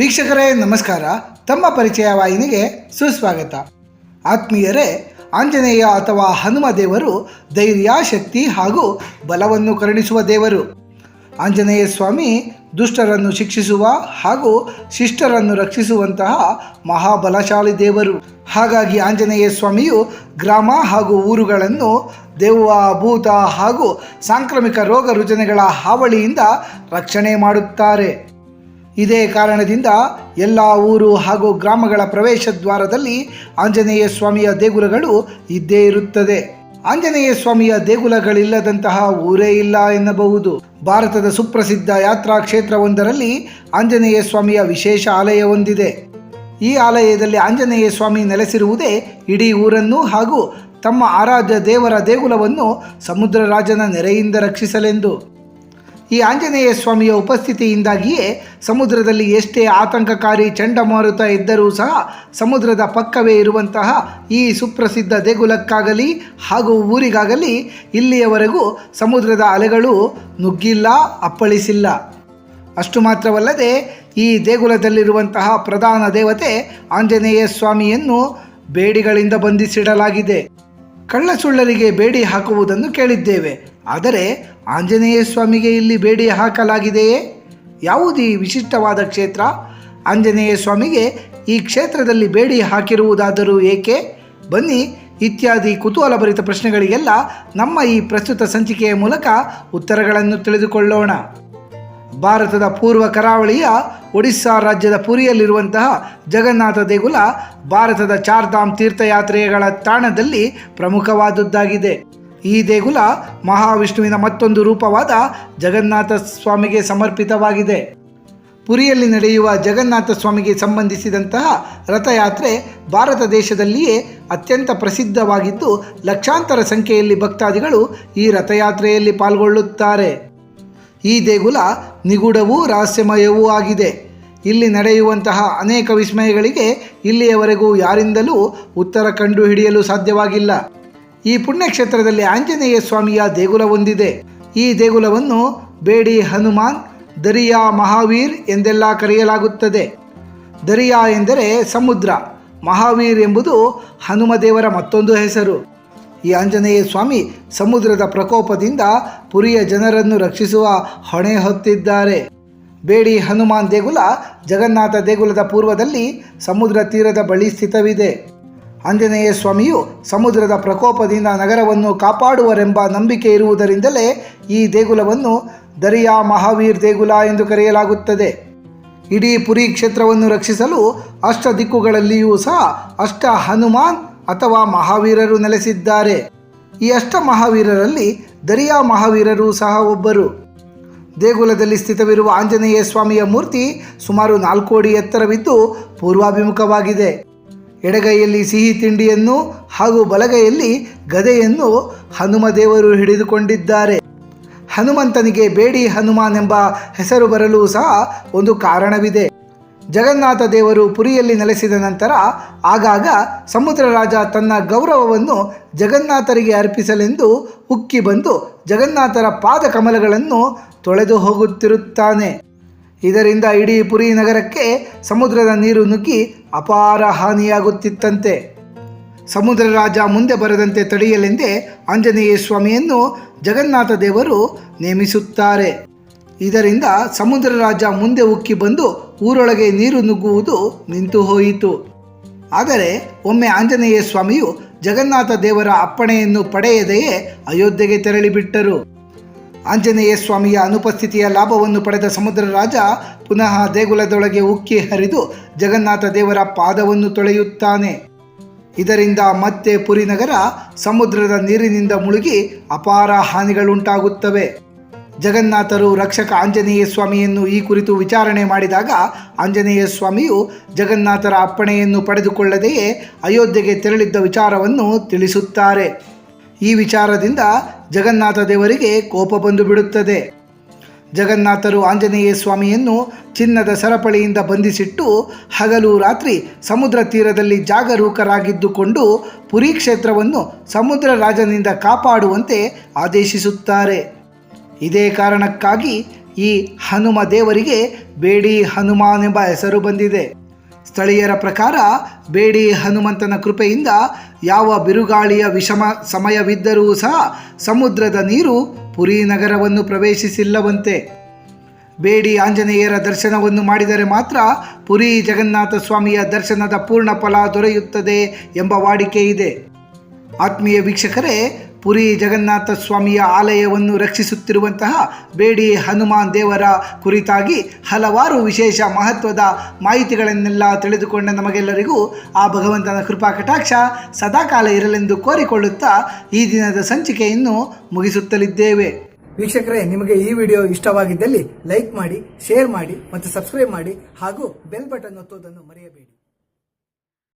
ವೀಕ್ಷಕರೇ, ನಮಸ್ಕಾರ. ತಮ್ಮ ಪರಿಚಯ ವಾಹಿನಿಗೆ ಸುಸ್ವಾಗತ. ಆತ್ಮೀಯರೇ, ಆಂಜನೇಯ ಅಥವಾ ಹನುಮ ದೇವರು ಧೈರ್ಯ, ಶಕ್ತಿ ಹಾಗೂ ಬಲವನ್ನು ಕರುಣಿಸುವ ದೇವರು. ಆಂಜನೇಯ ಸ್ವಾಮಿ ದುಷ್ಟರನ್ನು ಶಿಕ್ಷಿಸುವ ಹಾಗೂ ಶಿಷ್ಟರನ್ನು ರಕ್ಷಿಸುವಂತಹ ಮಹಾಬಲಶಾಲಿ ದೇವರು. ಹಾಗಾಗಿ ಆಂಜನೇಯ ಸ್ವಾಮಿಯು ಗ್ರಾಮ ಹಾಗೂ ಊರುಗಳನ್ನು ದೆವ್ವ, ಭೂತ ಹಾಗೂ ಸಾಂಕ್ರಾಮಿಕ ರೋಗ ರುಜನೆಗಳ ಹಾವಳಿಯಿಂದ ರಕ್ಷಣೆ ಮಾಡುತ್ತಾರೆ. ಇದೇ ಕಾರಣದಿಂದ ಎಲ್ಲ ಊರು ಹಾಗೂ ಗ್ರಾಮಗಳ ಪ್ರವೇಶ ದ್ವಾರದಲ್ಲಿ ಆಂಜನೇಯ ಸ್ವಾಮಿಯ ದೇಗುಲಗಳು ಇದ್ದೇ ಇರುತ್ತದೆ. ಆಂಜನೇಯ ಸ್ವಾಮಿಯ ದೇಗುಲಗಳಿಲ್ಲದಂತಹ ಊರೇ ಇಲ್ಲ ಎನ್ನಬಹುದು. ಭಾರತದ ಸುಪ್ರಸಿದ್ಧ ಯಾತ್ರಾ ಕ್ಷೇತ್ರವೊಂದರಲ್ಲಿ ಆಂಜನೇಯ ಸ್ವಾಮಿಯ ವಿಶೇಷ ಆಲಯ ಹೊಂದಿದೆ ಈ ಆಲಯದಲ್ಲಿ ಆಂಜನೇಯ ಸ್ವಾಮಿ ನೆಲೆಸಿರುವುದೇ ಇಡೀ ಊರನ್ನು ಹಾಗೂ ತಮ್ಮ ಆರಾಧ್ಯ ದೇವರ ದೇಗುಲವನ್ನು ಸಮುದ್ರ ರಾಜನ ನೆರೆಯಿಂದ ರಕ್ಷಿಸಲೆಂದು. ಈ ಆಂಜನೇಯ ಸ್ವಾಮಿಯ ಉಪಸ್ಥಿತಿಯಿಂದಾಗಿಯೇ ಸಮುದ್ರದಲ್ಲಿ ಎಷ್ಟೇ ಆತಂಕಕಾರಿ ಚಂಡಮಾರುತ ಇದ್ದರೂ ಸಹ ಸಮುದ್ರದ ಪಕ್ಕವೇ ಇರುವಂತಹ ಈ ಸುಪ್ರಸಿದ್ಧ ದೇಗುಲಕ್ಕಾಗಲಿ ಹಾಗೂ ಊರಿಗಾಗಲಿ ಇಲ್ಲಿಯವರೆಗೂ ಸಮುದ್ರದ ಅಲೆಗಳು ನುಗ್ಗಿಲ್ಲ, ಅಪ್ಪಳಿಸಿಲ್ಲ. ಅಷ್ಟು ಮಾತ್ರವಲ್ಲದೆ ಈ ದೇಗುಲದಲ್ಲಿರುವಂತಹ ಪ್ರಧಾನ ದೇವತೆ ಆಂಜನೇಯ ಸ್ವಾಮಿಯನ್ನು ಬೇಡಿಗಳಿಂದ ಬಂಧಿಸಿಡಲಾಗಿದೆ. ಕಳ್ಳಸುಳ್ಳರಿಗೆ ಬೇಡಿ ಹಾಕುವುದನ್ನು ಕೇಳಿದ್ದೇವೆ. ಆದರೆ ಆಂಜನೇಯ ಸ್ವಾಮಿಗೆ ಇಲ್ಲಿ ಬೇಡಿ ಹಾಕಲಾಗಿದೆಯೇ? ಯಾವುದೇ ವಿಶಿಷ್ಟವಾದ ಕ್ಷೇತ್ರ? ಆಂಜನೇಯ ಸ್ವಾಮಿಗೆ ಈ ಕ್ಷೇತ್ರದಲ್ಲಿ ಬೇಡಿ ಹಾಕಿರುವುದಾದರೂ ಏಕೆ? ಬನ್ನಿ ಇತ್ಯಾದಿ ಕುತೂಹಲಭರಿತ ಪ್ರಶ್ನೆಗಳಿಗೆಲ್ಲ ನಮ್ಮ ಈ ಪ್ರಸ್ತುತ ಸಂಚಿಕೆಯ ಮೂಲಕ ಉತ್ತರಗಳನ್ನು ತಿಳಿದುಕೊಳ್ಳೋಣ. ಭಾರತದ ಪೂರ್ವ ಕರಾವಳಿಯ ಒಡಿಸ್ಸಾ ರಾಜ್ಯದ ಪುರಿಯಲ್ಲಿರುವಂತಹ ಜಗನ್ನಾಥ ದೇಗುಲ ಭಾರತದ ಚಾರ್ಧಾಮ್ ತೀರ್ಥಯಾತ್ರೆಗಳ ತಾಣದಲ್ಲಿ ಪ್ರಮುಖವಾದದ್ದಾಗಿದೆ. ಈ ದೇಗುಲ ಮಹಾವಿಷ್ಣುವಿನ ಮತ್ತೊಂದು ರೂಪವಾದ ಜಗನ್ನಾಥ ಸ್ವಾಮಿಗೆ ಸಮರ್ಪಿತವಾಗಿದೆ. ಪುರಿಯಲ್ಲಿ ನಡೆಯುವ ಜಗನ್ನಾಥ ಸ್ವಾಮಿಗೆ ಸಂಬಂಧಿಸಿದಂತಹ ರಥಯಾತ್ರೆ ಭಾರತ ದೇಶದಲ್ಲಿಯೇ ಅತ್ಯಂತ ಪ್ರಸಿದ್ಧವಾಗಿದ್ದು, ಲಕ್ಷಾಂತರ ಸಂಖ್ಯೆಯಲ್ಲಿ ಭಕ್ತಾದಿಗಳು ಈ ರಥಯಾತ್ರೆಯಲ್ಲಿ ಪಾಲ್ಗೊಳ್ಳುತ್ತಾರೆ. ಈ ದೇಗುಲ ನಿಗೂಢವೂ ರಹಸ್ಯಮಯವೂ ಆಗಿದೆ. ಇಲ್ಲಿ ನಡೆಯುವಂತಹ ಅನೇಕ ವಿಸ್ಮಯಗಳಿಗೆ ಇಲ್ಲಿಯವರೆಗೂ ಯಾರಿಂದಲೂ ಉತ್ತರ ಕಂಡುಹಿಡಿಯಲು ಸಾಧ್ಯವಾಗಿಲ್ಲ. ಈ ಪುಣ್ಯಕ್ಷೇತ್ರದಲ್ಲಿ ಆಂಜನೇಯ ಸ್ವಾಮಿಯ ದೇಗುಲ ಹೊಂದಿದೆ ಈ ದೇಗುಲವನ್ನು ಬೇಡಿ ಹನುಮಾನ್, ದರಿಯಾ ಮಹಾವೀರ್ ಎಂದೆಲ್ಲ ಕರೆಯಲಾಗುತ್ತದೆ. ದರಿಯಾ ಎಂದರೆ ಸಮುದ್ರ, ಮಹಾವೀರ್ ಎಂಬುದು ಹನುಮದೇವರ ಮತ್ತೊಂದು ಹೆಸರು. ಈ ಆಂಜನೇಯ ಸ್ವಾಮಿ ಸಮುದ್ರದ ಪ್ರಕೋಪದಿಂದ ಪುರಿಯ ಜನರನ್ನು ರಕ್ಷಿಸುವ ಹೊಣೆ ಹೊತ್ತಿದ್ದಾರೆ. ಬೇಡಿ ಹನುಮಾನ್ ದೇಗುಲ, ಜಗನ್ನಾಥ ದೇಗುಲದ ಪೂರ್ವದಲ್ಲಿ ಸಮುದ್ರ ತೀರದ ಬಳಿ ಸ್ಥಿತವಿದೆ. ಆಂಜನೇಯ ಸ್ವಾಮಿಯು ಸಮುದ್ರದ ಪ್ರಕೋಪದಿಂದ ನಗರವನ್ನು ಕಾಪಾಡುವರೆಂಬ ನಂಬಿಕೆ ಇರುವುದರಿಂದಲೇ ಈ ದೇಗುಲವನ್ನು ದರಿಯಾ ಮಹಾವೀರ್ ದೇಗುಲ ಎಂದು ಕರೆಯಲಾಗುತ್ತದೆ. ಇಡೀ ಪುರಿ ಕ್ಷೇತ್ರವನ್ನು ರಕ್ಷಿಸಲು ಅಷ್ಟ ದಿಕ್ಕುಗಳಲ್ಲಿಯೂ ಸಹ ಅಷ್ಟ ಹನುಮಾನ್ ಅಥವಾ ಮಹಾವೀರರು ನೆಲೆಸಿದ್ದಾರೆ. ಈ ಅಷ್ಟ ಮಹಾವೀರರಲ್ಲಿ ದರಿಯಾ ಮಹಾವೀರರು ಸಹ ಒಬ್ಬರು. ದೇಗುಲದಲ್ಲಿ ಸ್ಥಿತವಿರುವ ಆಂಜನೇಯ ಸ್ವಾಮಿಯ ಮೂರ್ತಿ ಸುಮಾರು ನಾಲ್ಕು ಅಡಿ ಎತ್ತರವಿದ್ದು ಪೂರ್ವಾಭಿಮುಖವಾಗಿದೆ. ಎಡಗೈಯಲ್ಲಿ ಸಿಹಿ ತಿಂಡಿಯನ್ನು ಹಾಗೂ ಬಲಗೈಯಲ್ಲಿ ಗದೆಯನ್ನು ಹನುಮ ದೇವರು ಹಿಡಿದುಕೊಂಡಿದ್ದಾರೆ. ಹನುಮಂತನಿಗೆ ಬೇಡಿ ಹನುಮಾನ್ ಎಂಬ ಹೆಸರು ಬರಲು ಸಹ ಒಂದು ಕಾರಣವಿದೆ. ಜಗನ್ನಾಥ ದೇವರು ಪುರಿಯಲ್ಲಿ ನೆಲೆಸಿದ ನಂತರ ಆಗಾಗ ಸಮುದ್ರ ರಾಜ ತನ್ನ ಗೌರವವನ್ನು ಜಗನ್ನಾಥರಿಗೆ ಅರ್ಪಿಸಲೆಂದು ಉಕ್ಕಿ ಬಂದು ಜಗನ್ನಾಥರ ಪಾದ ಕಮಲಗಳನ್ನು ತೊಳೆದು ಹೋಗುತ್ತಿರುತ್ತಾನೆ. ಇದರಿಂದ ಇಡೀ ಪುರಿ ನಗರಕ್ಕೆ ಸಮುದ್ರದ ನೀರು ನುಗ್ಗಿ ಅಪಾರ ಹಾನಿಯಾಗುತ್ತಿತ್ತಂತೆ. ಸಮುದ್ರ ರಾಜ ಮುಂದೆ ಬರದಂತೆ ತಡೆಯಲೆಂದೇ ಆಂಜನೇಯ ಸ್ವಾಮಿಯನ್ನು ಜಗನ್ನಾಥ ದೇವರು ನೇಮಿಸುತ್ತಾರೆ. ಇದರಿಂದ ಸಮುದ್ರ ರಾಜ ಮುಂದೆ ಉಕ್ಕಿ ಬಂದು ಊರೊಳಗೆ ನೀರು ನುಗ್ಗುವುದು ನಿಂತು ಹೋಯಿತು. ಆದರೆ ಒಮ್ಮೆ ಆಂಜನೇಯ ಸ್ವಾಮಿಯು ಜಗನ್ನಾಥ ದೇವರ ಅಪ್ಪಣೆಯನ್ನು ಪಡೆಯದೆಯೇ ಅಯೋಧ್ಯೆಗೆ ತೆರಳಿಬಿಟ್ಟರು. ಆಂಜನೇಯ ಸ್ವಾಮಿಯ ಅನುಪಸ್ಥಿತಿಯ ಲಾಭವನ್ನು ಪಡೆದ ಸಮುದ್ರ ರಾಜ ಪುನಃ ದೇಗುಲದೊಳಗೆ ಉಕ್ಕಿ ಹರಿದು ಜಗನ್ನಾಥ ದೇವರ ಪಾದವನ್ನು ತೊಳೆಯುತ್ತಾನೆ. ಇದರಿಂದ ಮತ್ತೆ ಪುರಿ ನಗರ ಸಮುದ್ರದ ನೀರಿನಿಂದ ಮುಳುಗಿ ಅಪಾರ ಹಾನಿಗಳುಂಟಾಗುತ್ತವೆ. ಜಗನ್ನಾಥರು ರಕ್ಷಕ ಆಂಜನೇಯ ಸ್ವಾಮಿಯನ್ನು ಈ ಕುರಿತು ವಿಚಾರಣೆ ಮಾಡಿದಾಗ ಆಂಜನೇಯ ಸ್ವಾಮಿಯು ಜಗನ್ನಾಥರ ಅಪ್ಪಣೆಯನ್ನು ಪಡೆದುಕೊಳ್ಳದೆಯೇ ಅಯೋಧ್ಯೆಗೆ ತೆರಳಿದ್ದ ವಿಚಾರವನ್ನು ತಿಳಿಸುತ್ತಾರೆ. ಈ ವಿಚಾರದಿಂದ ಜಗನ್ನಾಥ ದೇವರಿಗೆ ಕೋಪ ಬಂದು ಬಿಡುತ್ತದೆ. ಜಗನ್ನಾಥರು ಆಂಜನೇಯ ಸ್ವಾಮಿಯನ್ನು ಚಿನ್ನದ ಸರಪಳಿಯಿಂದ ಬಂಧಿಸಿಟ್ಟು ಹಗಲು ರಾತ್ರಿ ಸಮುದ್ರ ತೀರದಲ್ಲಿ ಜಾಗರೂಕರಾಗಿದ್ದುಕೊಂಡು ಪುರಿ ಕ್ಷೇತ್ರವನ್ನು ಸಮುದ್ರ ರಾಜನಿಂದ ಕಾಪಾಡುವಂತೆ ಆದೇಶಿಸುತ್ತಾರೆ. ಇದೇ ಕಾರಣಕ್ಕಾಗಿ ಈ ಹನುಮ ದೇವರಿಗೆ ಬೇಡಿ ಹನುಮಾನ್ ಎಂಬ ಹೆಸರು ಬಂದಿದೆ. ಸ್ಥಳೀಯರ ಪ್ರಕಾರ ಬೇಡಿ ಹನುಮಂತನ ಕೃಪೆಯಿಂದ ಯಾವ ಬಿರುಗಾಳಿಯ ವಿಷಮ ಸಮಯವಿದ್ದರೂ ಸಹ ಸಮುದ್ರದ ನೀರು ಪುರಿ ನಗರವನ್ನು ಪ್ರವೇಶಿಸಿಲ್ಲವಂತೆ. ಬೇಡಿ ಆಂಜನೇಯರ ದರ್ಶನವನ್ನು ಮಾಡಿದರೆ ಮಾತ್ರ ಪುರಿ ಜಗನ್ನಾಥ ಸ್ವಾಮಿಯ ದರ್ಶನದ ಪೂರ್ಣ ಫಲ ದೊರೆಯುತ್ತದೆ ಎಂಬ ವಾಡಿಕೆ ಇದೆ. ಆತ್ಮೀಯ ವೀಕ್ಷಕರೇ ಪುರಿ ಜಗನ್ನಾಥ ಸ್ವಾಮಿಯ ಆಲಯವನ್ನು ರಕ್ಷಿಸುತ್ತಿರುವಂತಹ ಬೇಡಿ ಹನುಮಾನ್ ದೇವರ ಕುರಿತಾಗಿ ಹಲವಾರು ವಿಶೇಷ ಮಹತ್ವದ ಮಾಹಿತಿಗಳನ್ನೆಲ್ಲ ತಿಳಿದುಕೊಂಡ ನಮಗೆಲ್ಲರಿಗೂ ಆ ಭಗವಂತನ ಕೃಪಾ ಕಟಾಕ್ಷ ಸದಾಕಾಲ ಇರಲೆಂದು ಕೋರಿಕೊಳ್ಳುತ್ತಾ ಈ ದಿನದ ಸಂಚಿಕೆಯನ್ನು ಮುಗಿಸುತ್ತಲಿದ್ದೇವೆ. ವೀಕ್ಷಕರೇ, ನಿಮಗೆ ಈ ವಿಡಿಯೋ ಇಷ್ಟವಾಗಿದ್ದಲ್ಲಿ ಲೈಕ್ ಮಾಡಿ, ಶೇರ್ ಮಾಡಿ ಮತ್ತು ಸಬ್ಸ್ಕ್ರೈಬ್ ಮಾಡಿ ಹಾಗೂ ಬೆಲ್ ಬಟನ್ ಒತ್ತುವುದನ್ನು ಮರೆಯಬೇಡಿ.